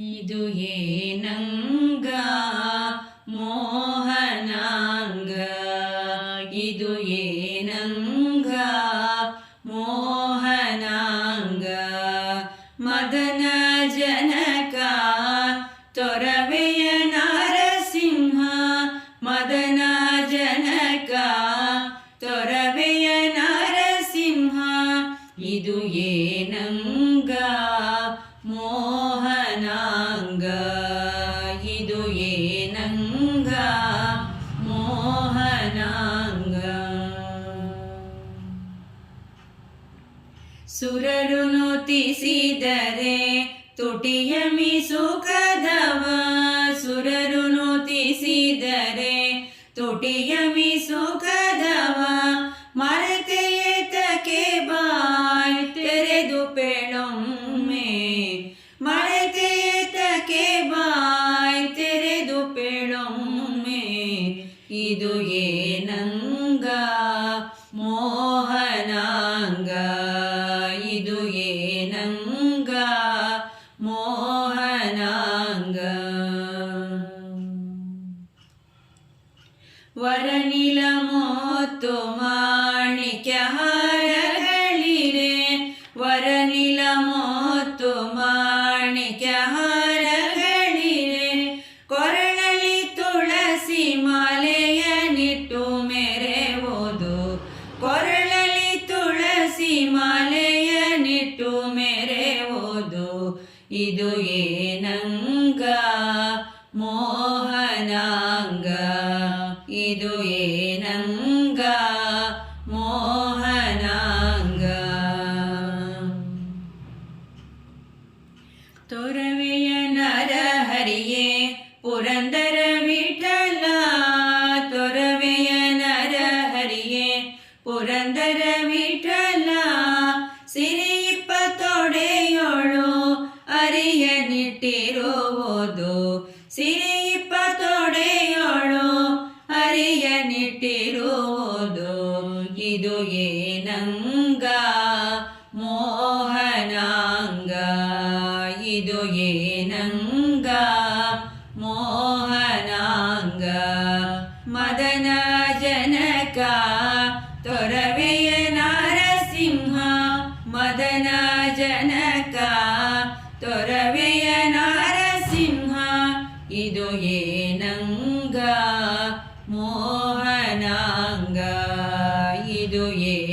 ಇದು ಏನಂಗ? ಮೋಹನಾಂಗ. ಇದು ಏನಂಗ? ಮೋಹನಾಂಗ. ಮದನ ಜನಕ, ತೊರವೆಯ ನಾರಸಿಂಹ. ಮದನ ಜನಕ, ತೊರವೆಯ ನಾರಸಿಂಹ. ಇದು ಏನಂಗ? ಮೋಹನಾಂಗ ಸುರರು ನೋತಿಸಿದರೆ ತುಟಿಯ ಮೀಸುಕದವ. ಸುರರು ನೋತಿಸಿದರೆ ತುಟಿಯ ಮಿಸುಕದವ. ಮರೆತೆಯೇತಕೆ ಬಾಯ್ ತೆರೆದು ಪೇಳೊಮ್ಮೆ. ಮರೆತೆಯೇತಕೆ ಬಾಯ್ ತೆರೆದು ಪೇಳೊಮ್ಮೆ. ಇದು ಏನಂಗ ಮೋಹನಾಂಗ ಮೋಹನಾಂಗ ವರನಿಲ ಮೋತ್ತು ಇದು ಏನಂಗ? ಮೋಹನಾಂಗ. ಇದು ಏನಂಗ? ಮೋಹನಾಂಗ. ತೊರವೆಯ ನರಹರಿಯೇ ಪುರಂದರ ಓದು ಸಿರಿ ಇಪ್ಪತ್ತೊಡೆಯೋಳು ಹರಿಯ ನಿಟ್ಟಿರುವುದು. ಇದು ಏನಂಗ? ಮೋಹನಾಂಗ. ಇದು ಏನಂಗ? ಮೋಹನಾಂಗ. ಮದನ ಜನಕ. ತೊರವೆಯ ನಾರಸಿಂಹ. ಮದನ ಜನಕ. ತೊರವೆಯ ಇದು ಏನಂಗ? ಮೋಹನಾಂಗ. ಇದು ಏ